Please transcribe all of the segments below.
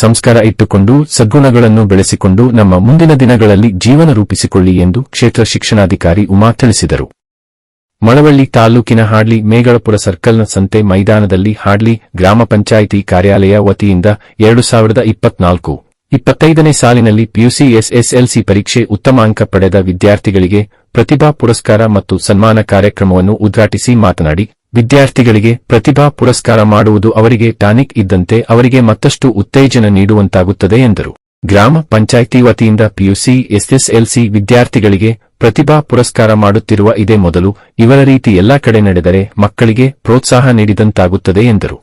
ಸಂಸ್ಕಾರ ಇಟ್ಟುಕೊಂಡು ಸದ್ಗುಣಗಳನ್ನು ಬೆಳೆಸಿಕೊಂಡು ನಮ್ಮ ಮುಂದಿನ ದಿನಗಳಲ್ಲಿ ಜೀವನ ರೂಪಿಸಿಕೊಳ್ಳಿ ಎಂದು ಕ್ಷೇತ್ರ ಶಿಕ್ಷಣಾಧಿಕಾರಿ ಉಮಾ ತಿಳಿಸಿದರು. ಮಳವಳ್ಳಿ ತಾಲೂಕಿನ ಹಾಡ್ಲಿ ಮೇಗಳಪುರ ಸರ್ಕಲ್ನ ಸಂತೆ ಮೈದಾನದಲ್ಲಿ ಹಾಡ್ಲಿ ಗ್ರಾಮ ಪಂಚಾಯಿತಿ ಕಾರ್ಯಾಲಯ ವತಿಯಿಂದ ಎರಡು ಸಾವಿರದ ಇಪ್ಪತ್ನಾಲ್ಕು ಇಪ್ಪತ್ತೈದನೇ ಸಾಲಿನಲ್ಲಿ ಪಿಯುಸಿ ಎಸ್ಎಸ್ಎಲ್ಸಿ ಪರೀಕ್ಷೆ ಉತ್ತಮ ಅಂಕ ಪಡೆದ ವಿದ್ಯಾರ್ಥಿಗಳಿಗೆ ಪ್ರತಿಭಾ ಪುರಸ್ಕಾರ ಮತ್ತು ಸನ್ಮಾನ ಕಾರ್ಯಕ್ರಮವನ್ನು ಉದ್ಘಾಟಿಸಿ ಮಾತನಾಡಿ. ವಿದ್ಯಾರ್ಥಿಗಳಿಗೆ ಪ್ರತಿಭಾ ಪುರಸ್ಕಾರ ಮಾಡುವುದು ಅವರಿಗೆ ಟಾನಿಕ್ ಇದ್ದಂತೆ ಅವರಿಗೆ ಮತ್ತಷ್ಟು ಉತ್ತೇಜನ ನೀಡುವಂತಾಗುತ್ತದೆ ಎಂದರು. ಗ್ರಾಮ ಪಂಚಾಯಿತಿ ವತಿಯಿಂದ ಪಿಯುಸಿ, ಎಸ್ಎಸ್ಎಲ್ಸಿ ವಿದ್ಯಾರ್ಥಿಗಳಿಗೆ ಪ್ರತಿಭಾ ಪುರಸ್ಕಾರ ಮಾಡುತ್ತಿರುವ ಇದೇ ಮೊದಲು ಇವರ ರೀತಿ ಎಲ್ಲಾ ಕಡೆ ನಡೆದರೆ ಮಕ್ಕಳಿಗೆ ಪ್ರೋತ್ಸಾಹ ನೀಡಿದಂತಾಗುತ್ತದೆ ಎಂದರು.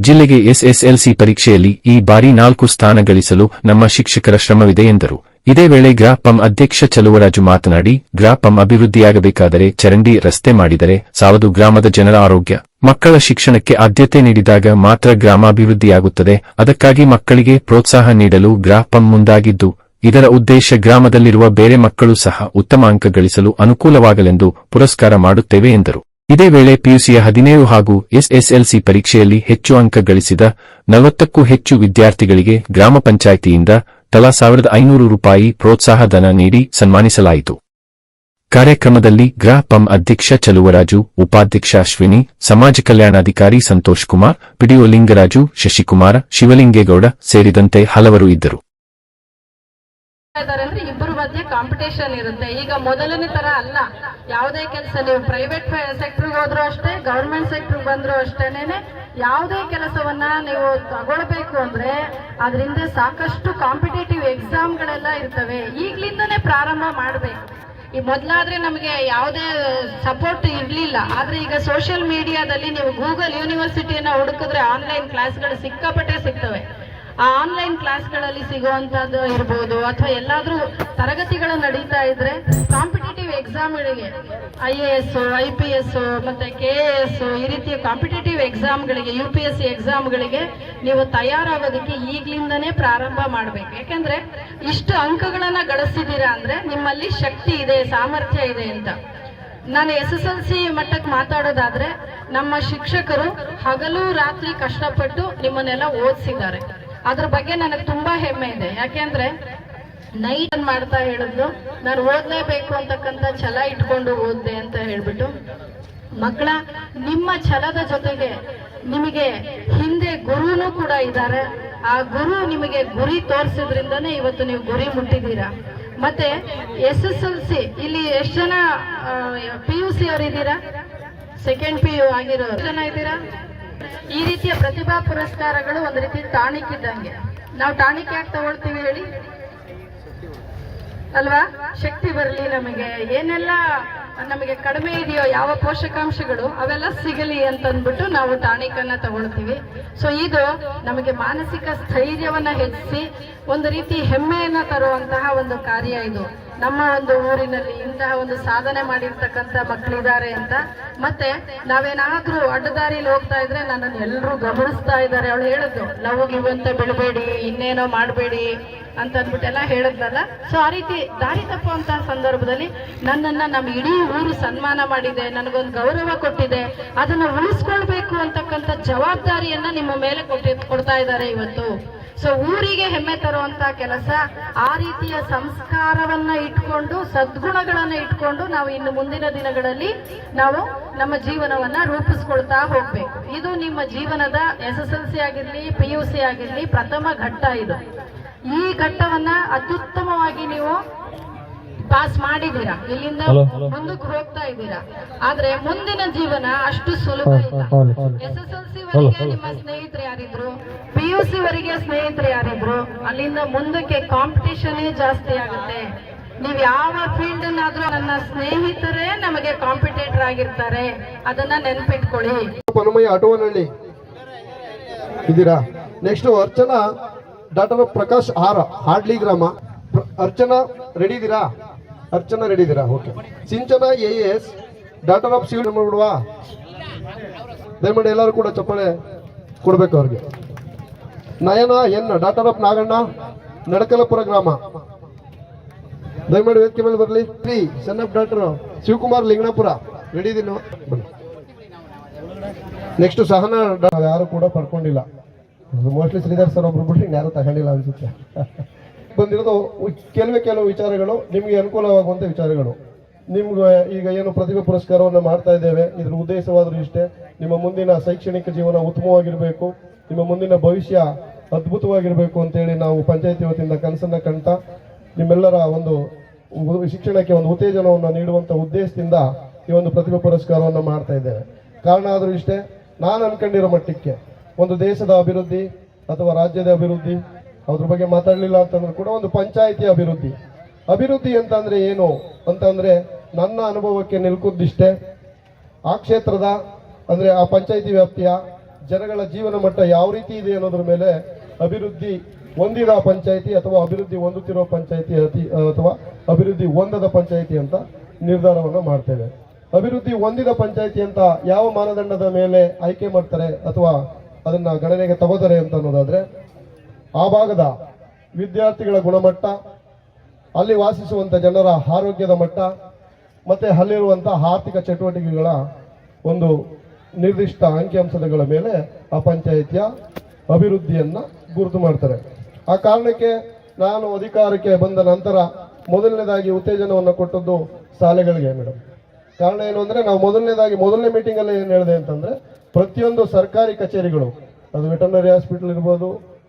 ಜಿಲ್ಲೆಗೆ ಎಸ್ಎಸ್ಎಲ್ಸಿ ಪರೀಕ್ಷೆಯಲ್ಲಿ ಈ ಬಾರಿ ನಾಲ್ಕು ಸ್ಥಾನ ಗಳಿಸಲು ನಮ್ಮ ಶಿಕ್ಷಕರ ಶ್ರಮವಿದೆ ಎಂದರು. ಇದೇ ವೇಳೆ ಗ್ರಾಪಂ ಅಧ್ಯಕ್ಷ ಚಲುವರಾಜು ಮಾತನಾಡಿ, ಗ್ರಾಪಂ ಅಭಿವೃದ್ಧಿಯಾಗಬೇಕಾದರೆ ಚರಂಡಿ ರಸ್ತೆ ಮಾಡಿದರೆ ಸಾವದು ಗ್ರಾಮದ ಜನರ ಆರೋಗ್ಯ. ಮಕ್ಕಳ ಶಿಕ್ಷಣಕ್ಕೆ ಆದ್ಯತೆ ನೀಡಿದಾಗ ಮಾತ್ರ ಗ್ರಾಮಾಭಿವೃದ್ಧಿಯಾಗುತ್ತದೆ. ಅದಕ್ಕಾಗಿ ಮಕ್ಕಳಿಗೆ ಪ್ರೋತ್ಸಾಹ ನೀಡಲು ಗ್ರಾಪಂ ಮುಂದಾಗಿದ್ದು, ಇದರ ಉದ್ದೇಶ ಗ್ರಾಮದಲ್ಲಿರುವ ಬೇರೆ ಮಕ್ಕಳು ಸಹ ಉತ್ತಮ ಅಂಕ ಗಳಿಸಲು ಅನುಕೂಲವಾಗಲೆಂದು ಪುರಸ್ಕಾರ ಮಾಡುತ್ತೇವೆ ಎಂದರು. ಇದೇ ವೇಳೆ ಪಿಯುಸಿಯ ಹದಿನೇಳು ಹಾಗೂ ಎಸ್ಎಸ್ಎಲ್ಸಿ ಪರೀಕ್ಷೆಯಲ್ಲಿ ಹೆಚ್ಚು ಅಂಕ ಗಳಿಸಿದ ನಲವತ್ತಕ್ಕೂ ಹೆಚ್ಚು ವಿದ್ಯಾರ್ಥಿಗಳಿಗೆ ಗ್ರಾಮ ಪಂಚಾಯಿತಿಯಿಂದ ತಲಾ ಸಾವಿರದ ಐನೂರು ರೂಪಾಯಿ ಪ್ರೋತ್ಸಾಹ ಧನ ನೀಡಿ ಸನ್ಮಾನಿಸಲಾಯಿತು. ಕಾರ್ಯಕ್ರಮದಲ್ಲಿ ಗ್ರಾಪಂ ಅಧ್ಯಕ್ಷ ಚಲುವರಾಜು, ಉಪಾಧ್ಯಕ್ಷ ಅಶ್ವಿನಿ, ಸಮಾಜ ಕಲ್ಯಾಣಾಧಿಕಾರಿ ಸಂತೋಷ್ ಕುಮಾರ್, ಪಿಡಿಒ ಲಿಂಗರಾಜು, ಶಶಿಕುಮಾರ, ಶಿವಲಿಂಗೇಗೌಡ ಸೇರಿದಂತೆ ಹಲವರು ಇದ್ದರು ಇದ್ದಾರೆ ಅಂದ್ರೆ ಇಬ್ಬರ ಮಧ್ಯೆ ಕಾಂಪಿಟೇಷನ್ ಇರುತ್ತೆ. ಈಗ ಮೊದಲನೇ ತರ ಅಲ್ಲ. ಯಾವುದೇ ಕೆಲಸ ನೀವು ಪ್ರೈವೇಟ್ ಸೆಕ್ಟರ್ ಹೋದ್ರು ಅಷ್ಟೇ ಗೌರ್ಮೆಂಟ್ ಸೆಕ್ಟರ್ ಬಂದ್ರು ಅಷ್ಟೇನೆ ಯಾವುದೇ ಕೆಲಸವನ್ನ ನೀವು ತಗೊಳ್ಬೇಕು ಅಂದ್ರೆ ಅದರಿಂದ ಸಾಕಷ್ಟು ಕಾಂಪಿಟೇಟಿವ್ ಎಕ್ಸಾಮ್ಗಳೆಲ್ಲ ಇರ್ತವೆ. ಈಗ್ಲಿಂದನೇ ಪ್ರಾರಂಭ ಮಾಡಬೇಕು. ಈ ಮೊದಲಾದ್ರೆ ನಮಗೆ ಯಾವುದೇ ಸಪೋರ್ಟ್ ಇರಲಿಲ್ಲ. ಆದರೆ ಈಗ ಸೋಷಿಯಲ್ ಮೀಡಿಯಾದಲ್ಲಿ ನೀವು ಗೂಗಲ್ ಯೂನಿವರ್ಸಿಟಿಯನ್ನ ಹುಡುಕಿದ್ರೆ ಆನ್ಲೈನ್ ಕ್ಲಾಸ್ಗಳು ಸಿಕ್ಕಾಪಟ್ಟೆ ಸಿಗ್ತವೆ. ಆ ಆನ್ಲೈನ್ ಕ್ಲಾಸ್ಗಳಲ್ಲಿ ಸಿಗುವಂತದ್ದು ಇರ್ಬೋದು ಅಥವಾ ಎಲ್ಲಾದರೂ ತರಗತಿಗಳು ನಡೀತಾ ಇದ್ರೆ competitive ಎಕ್ಸಾಮ್ಗಳಿಗೆ I A S I P S ಮತ್ತೆ ಕೆ ಎ ಎಸ್ ಈ ರೀತಿಯ ಕಾಂಪಿಟೇಟಿವ್ ಎಕ್ಸಾಮ್ಗಳಿಗೆ ಯು ಪಿ ಎಸ್ ಸಿ ಎಕ್ಸಾಮ್ಗಳಿಗೆ ನೀವು ತಯಾರಾಗೋದಕ್ಕೆ ಈಗ್ಲಿಂದನೇ ಪ್ರಾರಂಭ ಮಾಡ್ಬೇಕು. ಯಾಕಂದ್ರೆ ಇಷ್ಟು ಅಂಕಗಳನ್ನ ಗಳಿಸಿದ್ದೀರಾ ಅಂದ್ರೆ ನಿಮ್ಮಲ್ಲಿ ಶಕ್ತಿ ಇದೆ, ಸಾಮರ್ಥ್ಯ ಇದೆ ಅಂತ. ನಾನು ಎಸ್ ಎಸ್ ಎಲ್ ಸಿ ಮಟ್ಟಕ್ಕೆ ಮಾತಾಡೋದಾದ್ರೆ ನಮ್ಮ ಶಿಕ್ಷಕರು ಹಗಲು ರಾತ್ರಿ ಕಷ್ಟಪಟ್ಟು ನಿಮ್ಮನ್ನೆಲ್ಲ ಓದಿಸಿದ್ದಾರೆ. ಅದ್ರ ಬಗ್ಗೆ ನನಗೆ ತುಂಬಾ ಹೆಮ್ಮೆ ಇದೆ. ಯಾಕೆಂದ್ರೆ ನೈಟ್ ಮಾಡ್ತಾ ಹೇಳಿದ್ಲು? ನಾನು ಓದ್ಲೇಬೇಕು ಅಂತಕ್ಕಂಥ ಛಲ ಇಟ್ಕೊಂಡು ಓದ್ದೆ ಅಂತ ಹೇಳ್ಬಿಟ್ಟು, ಮಕ್ಕಳ, ನಿಮ್ಮ ಛಲದ ಜೊತೆಗೆ ನಿಮಗೆ ಹಿಂದೆ ಗುರುನೂ ಕೂಡ ಇದ್ದಾರೆ. ಆ ಗುರು ನಿಮಗೆ ಗುರಿ ತೋರಿಸಿದ್ರಿಂದನೇ ಇವತ್ತು ನೀವು ಗುರಿ ಮುಟ್ಟಿದ್ದೀರಾ. ಮತ್ತೆ ಎಸ್ ಎಸ್ ಎಲ್ ಸಿ, ಇಲ್ಲಿ ಎಷ್ಟು ಜನ ಪಿ ಯು ಸಿ ಅವರಿದ್ದೀರಾ ಸೆಕೆಂಡ್ ಪಿ ಯು ಆಗಿರೋ ಜನ ಇದ್ದೀರಾ? ಈ ರೀತಿಯ ಪ್ರತಿಭಾ ಪುರಸ್ಕಾರಗಳು ಒಂದು ರೀತಿ ಟಾಣಿಕ್ ಇದ್ದಂಗೆ. ನಾವು ಟಾನಿಕ್ ಯಾಕೆ ತಗೊಳ್ತೀವಿ ಹೇಳಿ? ಅಲ್ವಾ? ಶಕ್ತಿ ಬರಲಿ ನಮಗೆ. ಏನೆಲ್ಲ ನಮಗೆ ಕಡಿಮೆ ಇದೆಯೋ ಯಾವ ಪೋಷಕಾಂಶಗಳು ಅವೆಲ್ಲ ಸಿಗಲಿ ಅಂತ ಅಂದ್ಬಿಟ್ಟು ನಾವು ಟಾನಿಕ್ ಅನ್ನ ತಗೊಳ್ತೀವಿ. ಸೊ ಇದು ನಮಗೆ ಮಾನಸಿಕ ಸ್ಥೈರ್ಯವನ್ನ ಹೆಚ್ಚಿಸಿ ಒಂದು ರೀತಿ ಹೆಮ್ಮೆಯನ್ನ ತರುವಂತಹ ಒಂದು ಕಾರ್ಯ ಇದು. ನಮ್ಮ ಒಂದು ಊರಿನಲ್ಲಿ ಇಂತಹ ಒಂದು ಸಾಧನೆ ಮಾಡಿರ್ತಕ್ಕಂಥ ಮಕ್ಕಳಿದ್ದಾರೆ ಅಂತ. ಮತ್ತೆ ನಾವೇನಾದ್ರೂ ಅಡ್ಡದಾರಿಲಿ ಹೋಗ್ತಾ ಇದ್ರೆ ನನ್ನನ್ನು ಎಲ್ಲರೂ ಗಮನಿಸ್ತಾ ಇದ್ದಾರೆ. ಅವಳು ಹೇಳಿದ್ದು ನಾವು ಇವಂತ ಬಿಡಬೇಡಿ, ಇನ್ನೇನೋ ಮಾಡಬೇಡಿ ಅಂತ ಅಂದ್ಬಿಟ್ಟೆಲ್ಲ ಹೇಳಿದ್ನಲ್ಲ. ಸೊ ಆ ರೀತಿ ದಾರಿ ತಪ್ಪುವಂತಹ ಸಂದರ್ಭದಲ್ಲಿ ನನ್ನನ್ನ ನಮ್ಮ ಇಡೀ ಊರು ಸನ್ಮಾನ ಮಾಡಿದೆ, ನನಗೊಂದು ಗೌರವ ಕೊಟ್ಟಿದೆ. ಅದನ್ನ ಉಳಿಸ್ಕೊಳ್ಬೇಕು ಅಂತಕ್ಕಂಥ ಜವಾಬ್ದಾರಿಯನ್ನ ನಿಮ್ಮ ಮೇಲೆ ಕೊಟ್ಟಿ, ಕೊಡ್ತಾ ಇದ್ದಾರೆ ಇವತ್ತು. ಸೊ ಊರಿಗೆ ಹೆಮ್ಮೆ ತರುವಂತ ಕೆಲಸ ಆ ರೀತಿಯ ಸಂಸ್ಕಾರವನ್ನ ಇಟ್ಕೊಂಡು, ಸದ್ಗುಣಗಳನ್ನ ಇಟ್ಕೊಂಡು ನಾವು ಇನ್ನು ಮುಂದಿನ ದಿನಗಳಲ್ಲಿ ನಾವು ನಮ್ಮ ಜೀವನವನ್ನ ರೂಪಿಸ್ಕೊಳ್ತಾ ಹೋಗ್ಬೇಕು. ಇದು ನಿಮ್ಮ ಜೀವನದ ಎಸ್ ಎಸ್ ಎಲ್ ಸಿ ಆಗಿರ್ಲಿ, ಪಿ ಯು ಸಿ ಆಗಿರ್ಲಿ ಪ್ರಥಮ ಘಟ್ಟ ಇದು. ಈ ಘಟ್ಟವನ್ನ ಅತ್ಯುತ್ತಮವಾಗಿ ನೀವು ಪಾಸ್ ಮಾಡಿದ್ದೀರಾ? ಇಲ್ಲಿಂದ ಮುಂದಕ್ಕೆ ಹೋಗ್ತಾ ಇದ್ದೀರಾ? ಆದ್ರೆ ಮುಂದಿನ ಜೀವನ ಅಷ್ಟು ಸುಲಭ ಇಲ್ಲ. ಎಸ್ ಎಸ್ ಎಲ್ ಸಿ ವರೆಗೆ ನಿಮ್ಮ ಸ್ನೇಹಿತರು ಯಾರಿದ್ರು? ಪಿ ಯು ಸಿ ವರೆಗೆ ಸ್ನೇಹಿತರು ಯಾರಿದ್ರು? ಅಲ್ಲಿಂದ ಮುಂದಕ್ಕೆ ಕಾಂಪಿಟೇಷನ್ ಜಾಸ್ತಿ ಆಗುತ್ತೆ. ನೀವ್ ಯಾವ ಫೀಲ್ಡ್ ಅನ್ನಾದ್ರೂ ನನ್ನ ಸ್ನೇಹಿತರೇ ನಮಗೆ ಕಾಂಪಿಟೇಟರ್ ಆಗಿರ್ತಾರೆ. ಅದನ್ನ ನೆನ್ಪಿಟ್ಕೊಳ್ಳಿ. ಪನಮಯ್ಯ ಆಟೋವನಹಳ್ಳಿ. ಇದ್ದೀರಾ? Next Archana doctor Prakash R Hadli ಗ್ರಾಮ. ಅರ್ಚನಾ ರೆಡಿ ಇದ್ದೀರಾ? ಅರ್ಚನಾ ರೆಡಿ ಇದ್ದೀರಾ okay Sinchana A S daughter of civil ಮಾಡ್ಬಿಡುವ ದಯಮಾಡಿ ಎಲ್ಲರೂ ಕೂಡ ಚಪ್ಪಾಳೆ ಕೊಡ್ಬೇಕು ಅವ್ರಿಗೆ. Nayana, N daughter of Naganna, Nadakalapura ಗ್ರಾಮ. ದಯಮಾಡಿ ವೇದಿಕೆ ಮೇಲೆ ಬರಲಿ. Shri son of doctor Shivakumar Linganapura. Ready ಇದೀನಿ ನೆಕ್ಸ್ಟ್ ಸಹನ ಯಾರು ಕೂಡ ಪಡ್ಕೊಂಡಿಲ್ಲ. ಮೋಸ್ಟ್ಲಿ ಶ್ರೀಧರ್ ಸರ್ ಒಬ್ರು ಬಿಟ್ಟು ಯಾರು ತಗೊಂಡಿಲ್ಲ ಅನ್ಸುತ್ತೆ. ಬಂದಿರೋದು ಕೆಲವೇ ಕೆಲವು ವಿಚಾರಗಳು, ನಿಮಗೆ ಅನುಕೂಲವಾಗುವಂಥ ವಿಚಾರಗಳು. ನಿಮ್ಗೆ ಈಗ ಏನು ಪ್ರತಿಭೆ ಪುರಸ್ಕಾರವನ್ನು ಮಾಡ್ತಾ ಇದ್ದೇವೆ, ಇದ್ರ ಉದ್ದೇಶವಾದರೂ ಇಷ್ಟೇ. ನಿಮ್ಮ ಮುಂದಿನ ಶೈಕ್ಷಣಿಕ ಜೀವನ ಉತ್ತಮವಾಗಿರಬೇಕು. ನಿಮ್ಮ ಮುಂದಿನ ಭವಿಷ್ಯ ಅದ್ಭುತವಾಗಿರಬೇಕು ಅಂತೇಳಿ ನಾವು ಪಂಚಾಯತಿ ವತಿಯಿಂದ ಕನಸನ್ನು ಕಾಣ್ತಾ ನಿಮ್ಮೆಲ್ಲರ ಒಂದು ಶಿಕ್ಷಣಕ್ಕೆ ಒಂದು ಉತ್ತೇಜನವನ್ನು ನೀಡುವಂಥ ಉದ್ದೇಶದಿಂದ ಈ ಒಂದು ಪ್ರತಿಭೆ ಪುರಸ್ಕಾರವನ್ನು ಮಾಡ್ತಾ ಇದ್ದೇವೆ. ಕಾರಣ ಆದರೂ ಇಷ್ಟೇ, ನಾನು ಅನ್ಕೊಂಡಿರೋ ಮಟ್ಟಕ್ಕೆ ಒಂದು ದೇಶದ ಅಭಿವೃದ್ಧಿ ಅಥವಾ ರಾಜ್ಯದ ಅಭಿವೃದ್ಧಿ ಅದ್ರ ಬಗ್ಗೆ ಮಾತಾಡಲಿಲ್ಲ ಅಂತಂದ್ರೆ ಕೂಡ ಒಂದು ಪಂಚಾಯಿತಿ ಅಭಿವೃದ್ಧಿ. ಅಭಿವೃದ್ಧಿ ಅಂತಂದ್ರೆ ಏನು ಅಂತಂದ್ರೆ ನನ್ನ ಅನುಭವಕ್ಕೆ ನಿಲ್ಕುದಿಷ್ಟೇ ಆ ಕ್ಷೇತ್ರದ ಅಂದ್ರೆ ಆ ಪಂಚಾಯಿತಿ ವ್ಯಾಪ್ತಿಯ ಜನಗಳ ಜೀವನ ಮಟ್ಟ ಯಾವ ರೀತಿ ಇದೆ ಅನ್ನೋದ್ರ ಮೇಲೆ ಅಭಿವೃದ್ಧಿ ಹೊಂದಿರೋ ಪಂಚಾಯಿತಿ ಅಥವಾ ಅಭಿವೃದ್ಧಿ ಹೊಂದುತ್ತಿರೋ ಪಂಚಾಯಿತಿ ಅತಿ, ಅಥವಾ ಅಭಿವೃದ್ಧಿ ಹೊಂದದ ಪಂಚಾಯಿತಿ ಅಂತ ನಿರ್ಧಾರವನ್ನು ಮಾಡ್ತೇವೆ. ಅಭಿವೃದ್ಧಿ ಹೊಂದಿದ ಪಂಚಾಯಿತಿ ಅಂತ ಯಾವ ಮಾನದಂಡದ ಮೇಲೆ ಆಯ್ಕೆ ಮಾಡ್ತಾರೆ ಅಥವಾ ಅದನ್ನ ಗಣನೆಗೆ ತಗೋತಾರೆ ಅಂತ ಅನ್ನೋದಾದ್ರೆ ಆ ಭಾಗದ ವಿದ್ಯಾರ್ಥಿಗಳ ಗುಣಮಟ್ಟ, ಅಲ್ಲಿ ವಾಸಿಸುವಂಥ ಜನರ ಆರೋಗ್ಯದ ಮಟ್ಟ, ಮತ್ತು ಅಲ್ಲಿರುವಂಥ ಆರ್ಥಿಕ ಚಟುವಟಿಕೆಗಳ ಒಂದು ನಿರ್ದಿಷ್ಟ ಅಂಕಿಅಂಶಗಳ ಮೇಲೆ ಆ ಪಂಚಾಯಿತಿಯ ಅಭಿವೃದ್ಧಿಯನ್ನು ಗುರುತು ಮಾಡ್ತಾರೆ. ಆ ಕಾರಣಕ್ಕೆ ನಾನು ಅಧಿಕಾರಕ್ಕೆ ಬಂದ ನಂತರ ಮೊದಲನೇದಾಗಿ ಉತ್ತೇಜನವನ್ನು ಕೊಟ್ಟದ್ದು ಶಾಲೆಗಳಿಗೆ ಮೇಡಮ್ ಕಾರಣ ಏನು ಅಂದರೆ ನಾವು ಮೊದಲನೇದಾಗಿ ಮೊದಲನೇ ಮೀಟಿಂಗಲ್ಲಿ ಏನು ಹೇಳಿದೆ ಅಂತಂದರೆ ಪ್ರತಿಯೊಂದು ಸರ್ಕಾರಿ ಕಚೇರಿಗಳು, ಅದು ವೆಟರ್ನರಿ ಹಾಸ್ಪಿಟಲ್ ಇರ್ಬೋದು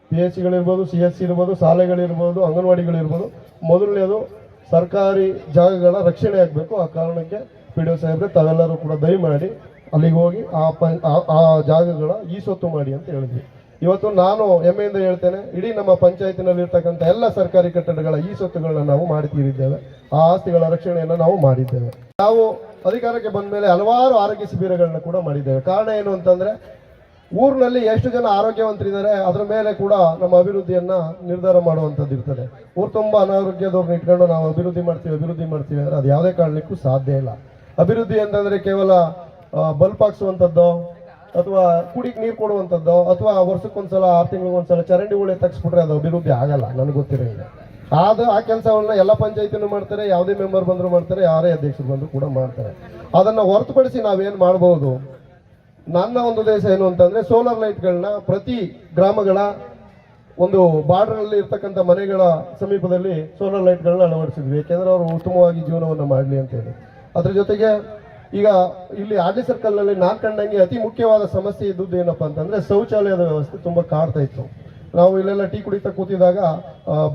ಪಿ ಎಚ್ ಸಿಗಳಿರ್ಬೋದು ಸಿ ಎಸ್ ಸಿ ಇರ್ಬೋದು, ಶಾಲೆಗಳಿರ್ಬೋದು, ಅಂಗನವಾಡಿಗಳಿರ್ಬೋದು. ಮೊದಲನೇದು ಸರ್ಕಾರಿ ಜಾಗಗಳ ರಕ್ಷಣೆ ಆಗಬೇಕು. ಆ ಕಾರಣಕ್ಕೆ ಪಿ ಡಿ ಒ ಸಾಹೇಬ್ರೆ ತಾವೆಲ್ಲರೂ ಕೂಡ ದಯಮಾಡಿ ಅಲ್ಲಿಗೆ ಹೋಗಿ ಆ ಪ- ಆ- ಜಾಗಗಳ ಈ ಮಾಡಿ ಅಂತ ಹೇಳಿದ್ವಿ. ಇವತ್ತು ನಾನು ಹೆಮ್ಮೆಯಿಂದ ಹೇಳ್ತೇನೆ, ಇಡೀ ನಮ್ಮ ಪಂಚಾಯತಿನಲ್ಲಿರ್ತಕ್ಕಂಥ ಎಲ್ಲ ಸರ್ಕಾರಿ ಕಟ್ಟಡಗಳ ಈ ಸೊತ್ತುಗಳನ್ನ ನಾವು ಮಾಡಿ ತೀರಿದ್ದೇವೆ. ಆ ಆಸ್ತಿಗಳ ರಕ್ಷಣೆಯನ್ನು ನಾವು ಮಾಡಿದ್ದೇವೆ. ನಾವು ಅಧಿಕಾರಕ್ಕೆ ಬಂದ ಮೇಲೆ ಹಲವಾರು ಆರೋಗ್ಯ ಶಿಬಿರಗಳನ್ನ ಕೂಡ ಮಾಡಿದ್ದೇವೆ. ಕಾರಣ ಏನು ಅಂತಂದ್ರೆ ಊರಿನಲ್ಲಿ ಎಷ್ಟು ಜನ ಆರೋಗ್ಯವಂತರಿದ್ದಾರೆ, ಅದರ ಮೇಲೆ ಕೂಡ ನಮ್ಮ ಅಭಿವೃದ್ಧಿಯನ್ನ ನಿರ್ಧಾರ ಮಾಡುವಂಥದ್ದು ಇರ್ತದೆ. ಊರು ತುಂಬ ಅನಾರೋಗ್ಯದವ್ರನ್ನ ಇಟ್ಕೊಂಡು ನಾವು ಅಭಿವೃದ್ಧಿ ಮಾಡ್ತೀವಿ ಅಭಿವೃದ್ಧಿ ಮಾಡ್ತೀವಿ ಅಂದರೆ ಅದು ಯಾವುದೇ ಕಾರಣಕ್ಕೂ ಸಾಧ್ಯ ಇಲ್ಲ. ಅಭಿವೃದ್ಧಿ ಅಂತಂದರೆ ಕೇವಲ ಬಲ್ಪ್ ಹಾಕ್ಸುವಂಥದ್ದು, ಅಥವಾ ಕುಡಿಗೆ ನೀರು ಕೊಡುವಂಥದ್ದು, ಅಥವಾ ವರ್ಷಕ್ಕೊಂದ್ಸಲ, ಆರು ತಿಂಗಳಿಗೊಂದ್ಸಲ ಚರಂಡಿ ಉಳೆ ತಗ್ಸ್ಬಿಟ್ರೆ ಅದು ಅಭಿವೃದ್ಧಿ ಆಗಲ್ಲ, ನನಗೆ ಗೊತ್ತಿರೋಂಗೆ. ಆದ, ಆ ಕೆಲಸವನ್ನ ಎಲ್ಲ ಪಂಚಾಯತಿನೂ ಮಾಡ್ತಾರೆ, ಯಾವುದೇ ಮೆಂಬರ್ ಬಂದರೂ ಮಾಡ್ತಾರೆ, ಯಾರೇ ಅಧ್ಯಕ್ಷರು ಬಂದರೂ ಕೂಡ ಮಾಡ್ತಾರೆ. ಅದನ್ನು ಹೊರತುಪಡಿಸಿ ನಾವೇನು ಮಾಡಬಹುದು ನನ್ನ ಒಂದು ಉದ್ದೇಶ ಏನು ಅಂತಂದ್ರೆ ಸೋಲಾರ್ ಲೈಟ್ಗಳನ್ನ ಪ್ರತಿ ಗ್ರಾಮಗಳ ಒಂದು ಬಾರ್ಡರ್ ಅಲ್ಲಿ ಇರ್ತಕ್ಕಂಥ ಮನೆಗಳ ಸಮೀಪದಲ್ಲಿ ಸೋಲಾರ್ ಲೈಟ್ಗಳನ್ನ ಅಳವಡಿಸಿದ್ವಿ. ಯಾಕೆಂದ್ರೆ ಅವರು ಉತ್ತಮವಾಗಿ ಜೀವನವನ್ನು ಮಾಡಲಿ ಅಂತ ಹೇಳಿ. ಅದ್ರ ಜೊತೆಗೆ ಈಗ ಇಲ್ಲಿ ಆರ್ಡಿ ಸರ್ಕಲ್ನಲ್ಲಿ ನಾನ್ ಕಂಡಂಗೆ ಅತಿ ಮುಖ್ಯವಾದ ಸಮಸ್ಯೆ ಇದ್ದದ್ದು ಏನಪ್ಪಾ ಅಂತಂದ್ರೆ ಶೌಚಾಲಯದ ವ್ಯವಸ್ಥೆ ತುಂಬಾ ಕಾಡ್ತಾ ಇತ್ತು. ನಾವು ಇಲ್ಲೆಲ್ಲ ಟೀ ಕುಡಿತಾ ಕೂತಿದಾಗ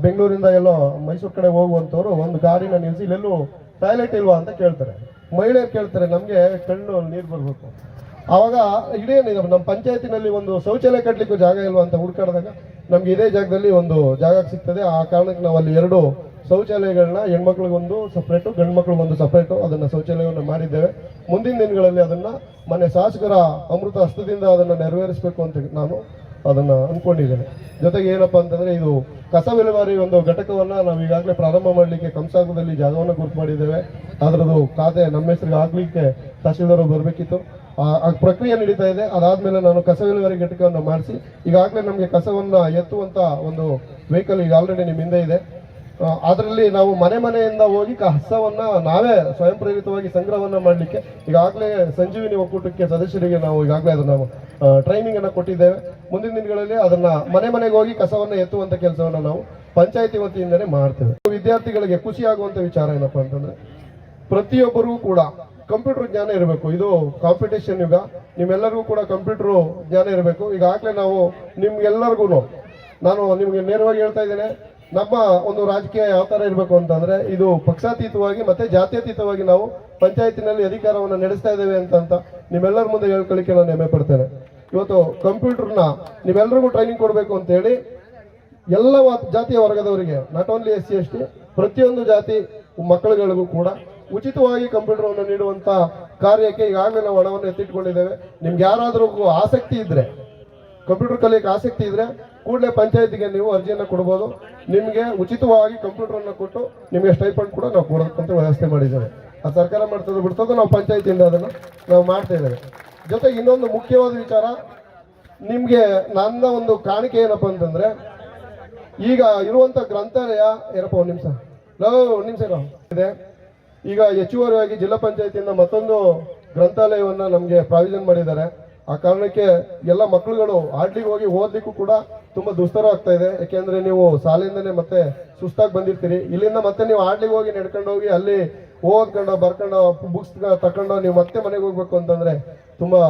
ಬೆಂಗಳೂರಿಂದ ಎಲ್ಲೋ ಮೈಸೂರು ಕಡೆ ಹೋಗುವಂತವ್ರು ಒಂದು ಗಾಡಿನ ನಿಲ್ಸಿ ಇಲ್ಲೆಲ್ಲೂ ಟಾಯ್ಲೆಟ್ ಇಲ್ವಾ ಅಂತ ಕೇಳ್ತಾರೆ. ಮಹಿಳೆಯರು ಕೇಳ್ತಾರೆ, ನಮಗೆ ಕಣ್ಣು ನೀರು ಬರ್ಬೇಕು. ಅವಾಗ ಇಡೀ ನಮ್ಮ ಪಂಚಾಯತಿನಲ್ಲಿ ಒಂದು ಶೌಚಾಲಯ ಕಟ್ಟಲಿಕ್ಕೂ ಜಾಗ ಇಲ್ವಾ ಅಂತ ಹುಡುಕಾಡಿದಾಗ ನಮ್ಗೆ ಇದೇ ಜಾಗದಲ್ಲಿ ಒಂದು ಜಾಗ ಸಿಗ್ತದೆ. ಆ ಕಾರಣಕ್ಕೆ ನಾವು ಅಲ್ಲಿ ಎರಡು ಶೌಚಾಲಯಗಳನ್ನ ಹೆಣ್ಮಕ್ಳಿಗೊಂದು ಸಪ್ರೇಟು ಗಂಡು ಮಕ್ಳಿಗೊಂದು ಸಪ್ರೇಟು ಅದನ್ನ ಶೌಚಾಲಯವನ್ನು ಮಾಡಿದ್ದೇವೆ. ಮುಂದಿನ ದಿನಗಳಲ್ಲಿ ಅದನ್ನ ಮನೆ ಶಾಸಕರ ಅಮೃತ ಹಸ್ತದಿಂದ ಅದನ್ನ ನೆರವೇರಿಸಬೇಕು ಅಂತ ನಾನು ಅದನ್ನ ಅಂದ್ಕೊಂಡಿದ್ದೇನೆ ಜೊತೆಗೆ ಏನಪ್ಪಾ ಅಂತಂದ್ರೆ ಇದು ಕಸ ವಿಲೇವಾರಿ ಒಂದು ಘಟಕವನ್ನ ನಾವು ಈಗಾಗಲೇ ಪ್ರಾರಂಭ ಮಾಡಲಿಕ್ಕೆ ಕಂಸಾಗದಲ್ಲಿ ಜಾಗವನ್ನು ಗುರುತು ಮಾಡಿದ್ದೇವೆ. ಅದರದ್ದು ಖಾತೆ ನಮ್ಮ ಹೆಸರಿಗೆ ಆಗಲಿಕ್ಕೆ ತಹಶೀಲ್ದಾರ್ ಬರಬೇಕಿತ್ತು. ಆ ಪ್ರಕ್ರಿಯೆ ನಡೀತಾ ಇದೆ. ಅದಾದಮೇಲೆ ನಾನು ಕಸ ವಿಲೇವಾರಿ ಘಟಕವನ್ನು ಮಾಡಿಸಿ, ಈಗಾಗಲೇ ನಮಗೆ ಕಸವನ್ನ ಎತ್ತುವಂಥ ಒಂದು ವೆಹಿಕಲ್ ಈಗ ಆಲ್ರೆಡಿ ನಿಮ್ಮ ಹಿಂದೆ ಇದೆ. ಅದರಲ್ಲಿ ನಾವು ಮನೆ ಮನೆಯಿಂದ ಹೋಗಿ ಕಸವನ್ನು ನಾವೇ ಸ್ವಯಂ ಪ್ರೇರಿತವಾಗಿ ಸಂಗ್ರಹವನ್ನು ಮಾಡಲಿಕ್ಕೆ ಈಗಾಗಲೇ ಸಂಜೀವಿನಿ ಒಕ್ಕೂಟಕ್ಕೆ ಸದಸ್ಯರಿಗೆ ನಾವು ಈಗಾಗಲೇ ಅದನ್ನು ಟ್ರೈನಿಂಗ್ ಟ್ರೈನಿಂಗನ್ನು ಕೊಟ್ಟಿದ್ದೇವೆ. ಮುಂದಿನ ದಿನಗಳಲ್ಲಿ ಅದನ್ನು ಮನೆ ಮನೆಗೆ ಹೋಗಿ ಕಸವನ್ನು ಎತ್ತುವಂಥ ಕೆಲಸವನ್ನು ನಾವು ಪಂಚಾಯಿತಿ ವತಿಯಿಂದಲೇ ಮಾಡ್ತೇವೆ. ವಿದ್ಯಾರ್ಥಿಗಳಿಗೆ ಖುಷಿಯಾಗುವಂಥ ವಿಚಾರ ಏನಪ್ಪ ಅಂತಂದರೆ ಪ್ರತಿಯೊಬ್ಬರಿಗೂ ಕೂಡ ಕಂಪ್ಯೂಟರ್ ಜ್ಞಾನ ಇರಬೇಕು. ಇದು ಕಾಂಪಿಟೇಷನ್ ಯುಗ. ನಿಮ್ಮೆಲ್ಲರಿಗೂ ಕೂಡ ಕಂಪ್ಯೂಟರ್ ಜ್ಞಾನ ಇರಬೇಕು. ಈಗಾಗಲೇ ನಾವು ನಿಮ್ಗೆಲ್ಲರಿಗೂ ನಾನು ನಿಮಗೆ ನೇರವಾಗಿ ಹೇಳ್ತಾ ಇದ್ದೇನೆ ನಮ್ಮ ಒಂದು ರಾಜಕೀಯ ಯಾವ ಥರ ಇರಬೇಕು ಅಂತಂದ್ರೆ, ಇದು ಪಕ್ಷಾತೀತವಾಗಿ ಮತ್ತೆ ಜಾತ್ಯತೀತವಾಗಿ ನಾವು ಪಂಚಾಯತಿನಲ್ಲಿ ಅಧಿಕಾರವನ್ನು ನಡೆಸ್ತಾ ಇದ್ದೇವೆ ಅಂತ ನಿಮ್ಮೆಲ್ಲರ ಮುಂದೆ ಹೇಳ್ಕೊಳ್ಳಿಕ್ಕೆ ನಾನು ಹೆಮ್ಮೆ ಪಡ್ತೇನೆ. ಇವತ್ತು ಕಂಪ್ಯೂಟರ್ನ ನೀವೆಲ್ಲರಿಗೂ ಟ್ರೈನಿಂಗ್ ಕೊಡಬೇಕು ಅಂತ ಹೇಳಿ, ಎಲ್ಲ ಜಾತಿಯ ವರ್ಗದವರಿಗೆ not only S C, S T, ಪ್ರತಿಯೊಂದು ಜಾತಿ ಮಕ್ಕಳುಗಳಿಗೂ ಕೂಡ ಉಚಿತವಾಗಿ ಕಂಪ್ಯೂಟರ್ ಅನ್ನು ನೀಡುವಂತ ಕಾರ್ಯಕ್ಕೆ ಈಗಾಗಲೇ ನಾವು ಹಣವನ್ನು ಎತ್ತಿಟ್ಕೊಂಡಿದ್ದೇವೆ. ನಿಮ್ಗೆ ಯಾರಾದರೂ ಆಸಕ್ತಿ ಇದ್ದರೆ ಕಂಪ್ಯೂಟರ್ ಕಲಿಯಕ್ಕೆ ಆಸಕ್ತಿ ಇದ್ರೆ ಕೂಡಲೇ ಪಂಚಾಯತಿಗೆ ನೀವು ಅರ್ಜಿಯನ್ನು ಕೊಡ್ಬೋದು. ನಿಮಗೆ ಉಚಿತವಾಗಿ ಕಂಪ್ಯೂಟರ್ ಅನ್ನು ಕೊಟ್ಟು ನಿಮಗೆ ಸ್ಟೈಪಂಡ್ ಕೂಡ ನಾವು ಕೊಡೋಕ್ಕಂತ ವ್ಯವಸ್ಥೆ ಮಾಡಿದ್ದೇವೆ. ಆ ಸರ್ಕಾರ ಮಾಡ್ತದೆ ಬಿಡ್ತದೆ, ನಾವು ಪಂಚಾಯತಿಯಿಂದ ಅದನ್ನು ನಾವು ಮಾಡ್ತಾ ಇದ್ದೇವೆ. ಜೊತೆಗೆ ಇನ್ನೊಂದು ಮುಖ್ಯವಾದ ವಿಚಾರ, ನಿಮಗೆ ನನ್ನ ಒಂದು ಕಾಣಿಕೆ ಏನಪ್ಪ ಅಂತಂದರೆ, ಈಗ ಇರುವಂಥ ಗ್ರಂಥಾಲಯ, ಏನಪ್ಪ ಒಂದು ನಿಮಿಷ. ಲೋ, ಒಂದು ನಿಮಿಷ ಇರೋ. ಇದೆ. ಈಗ ಹೆಚ್ಚುವರಿಯಾಗಿ ಜಿಲ್ಲಾ ಪಂಚಾಯತಿಯಿಂದ ಮತ್ತೊಂದು ಗ್ರಂಥಾಲಯವನ್ನು ನಮಗೆ ಪ್ರಾವಿಷನ್ ಮಾಡಿದ್ದಾರೆ. ಆ ಕಾರಣಕ್ಕೆ ಎಲ್ಲ ಮಕ್ಕಳುಗಳು ಆಡ್ಲಿಗೆ ಹೋಗಿ ಓದ್ಲಿಕ್ಕೂ ಕೂಡ ತುಂಬಾ ದುಸ್ತರ ಆಗ್ತಾ ಇದೆ. ಯಾಕೆಂದ್ರೆ ನೀವು ಶಾಲೆಯಿಂದನೇ ಮತ್ತೆ ಸುಸ್ತಾಗಿ ಬಂದಿರ್ತೀರಿ. ಇಲ್ಲಿಂದ ಮತ್ತೆ ನೀವು ಆಡ್ಲಿಗೆ ಹೋಗಿ ನಡ್ಕೊಂಡು ಹೋಗಿ ಅಲ್ಲಿ ಓದ್ಕೊಂಡು ಬರ್ಕೊಂಡು ಬುಕ್ಸ್ ತಕೊಂಡು ನೀವು ಮತ್ತೆ ಮನೆಗೆ ಹೋಗ್ಬೇಕು ಅಂತಂದ್ರೆ ತುಂಬಾ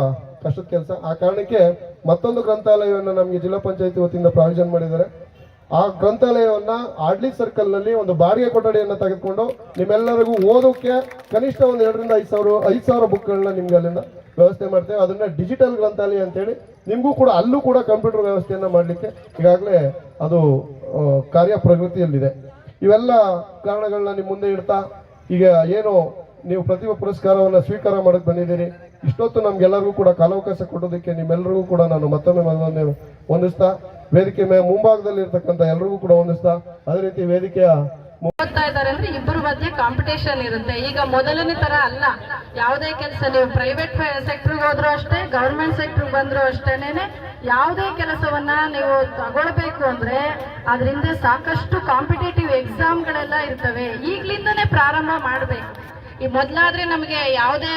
ಕಷ್ಟದ ಕೆಲಸ. ಆ ಕಾರಣಕ್ಕೆ ಮತ್ತೊಂದು ಗ್ರಂಥಾಲಯವನ್ನು ನಮಗೆ ಜಿಲ್ಲಾ ಪಂಚಾಯತಿ ವತಿಯಿಂದ ಪ್ರಾವಿಷನ್ ಮಾಡಿದ್ದಾರೆ. ಆ ಗ್ರಂಥಾಲಯವನ್ನ ಆಡ್ಲಿ ಸರ್ಕಲ್ನಲ್ಲಿ ಒಂದು ಬಾಡಿಗೆ ಕೊಠಡಿಯನ್ನು ತೆಗೆದುಕೊಂಡು ನಿಮ್ಮೆಲ್ಲರಿಗೂ ಓದೋಕೆ ಕನಿಷ್ಠ ಒಂದು ಎರಡರಿಂದ ಐದು ಸಾವಿರ ಐದು ಸಾವಿರ ಬುಕ್ಗಳನ್ನ ನಿಮ್ಗೆ ಅಲ್ಲಿಂದ ವ್ಯವಸ್ಥೆ ಮಾಡ್ತೇವೆ. ಅದನ್ನ ಡಿಜಿಟಲ್ ಗ್ರಂಥಾಲಯ ಅಂತೇಳಿ ನಿಮಗೂ ಕೂಡ ಅಲ್ಲೂ ಕೂಡ ಕಂಪ್ಯೂಟರ್ ವ್ಯವಸ್ಥೆಯನ್ನ ಮಾಡಲಿಕ್ಕೆ ಈಗಾಗಲೇ ಅದು ಕಾರ್ಯ ಪ್ರಗತಿಯಲ್ಲಿದೆ. ಇವೆಲ್ಲ ಕಾರಣಗಳನ್ನ ನಿಮ್ಮ ಮುಂದೆ ಇಡ್ತಾ, ಈಗ ಏನು ನೀವು ಪ್ರತಿಭಾ ಪುರಸ್ಕಾರವನ್ನ ಸ್ವೀಕಾರ ಮಾಡಕ್ಕೆ ಬಂದಿದ್ದೀರಿ, ಇಷ್ಟೊತ್ತು ನಮ್ಗೆಲ್ಲರಿಗೂ ಕೂಡ ಕಾಲಾವಕಾಶ ಕೊಡೋದಕ್ಕೆ ನಿಮ್ಮೆಲ್ಲರಿಗೂ ಕೂಡ ನಾನು ಮತ್ತೊಮ್ಮೆ ಮತ್ತೊಮ್ಮೆ ವಂದಿಸ್ತಾ ವೇದಿಕೆ ಮುಂಭಾಗದಲ್ಲಿ ಇರ್ತಕ್ಕಂಥ ಎಲ್ರಿಗೂ ಕೂಡ ವಂದಿಸ್ತಾ ಅದೇ ರೀತಿ ವೇದಿಕೆಯ ಓದ್ತಾ ಇದ್ದಾರೆ ಅಂದ್ರೆ ಇಬ್ಬರ ಮಧ್ಯೆ ಕಾಂಪಿಟೇಷನ್ ಇರುತ್ತೆ. ಈಗ ಮೊದಲನೇ ತರ ಅಲ್ಲ. ಯಾವುದೇ ಕೆಲಸ ನೀವು ಪ್ರೈವೇಟ್ ಸೆಕ್ಟರ್ ಹೋದ್ರು ಅಷ್ಟೇ ಗವರ್ಮೆಂಟ್ ಸೆಕ್ಟರ್ ಬಂದ್ರು ಅಷ್ಟೇನೆ ಯಾವುದೇ ಕೆಲಸವನ್ನ ನೀವು ತಗೊಳ್ಬೇಕು ಅಂದ್ರೆ ಅದರಿಂದ ಸಾಕಷ್ಟು ಕಾಂಪಿಟೇಟಿವ್ ಎಕ್ಸಾಮ್ಗಳೆಲ್ಲ ಇರ್ತವೆ. ಈಗ್ಲಿಂದನೇ ಪ್ರಾರಂಭ ಮಾಡಬೇಕು. ಈ ಮೊದಲಾದ್ರೆ ನಮಗೆ ಯಾವುದೇ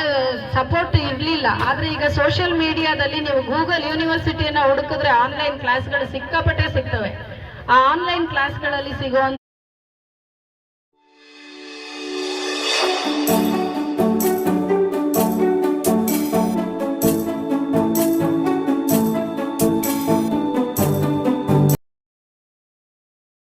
ಸಪೋರ್ಟ್ ಇರಲಿಲ್ಲ. ಆದ್ರೆ ಈಗ ಸೋಷಿಯಲ್ ಮೀಡಿಯಾದಲ್ಲಿ ನೀವು ಗೂಗಲ್ ಯೂನಿವರ್ಸಿಟಿಯನ್ನ ಹುಡುಕಿದ್ರೆ ಆನ್ಲೈನ್ ಕ್ಲಾಸ್ಗಳು ಸಿಕ್ಕಾಪಟ್ಟೆ ಸಿಗ್ತವೆ. ಆ ಆನ್ಲೈನ್ ಕ್ಲಾಸ್ಗಳಲ್ಲಿ ಸಿಗುವಂತ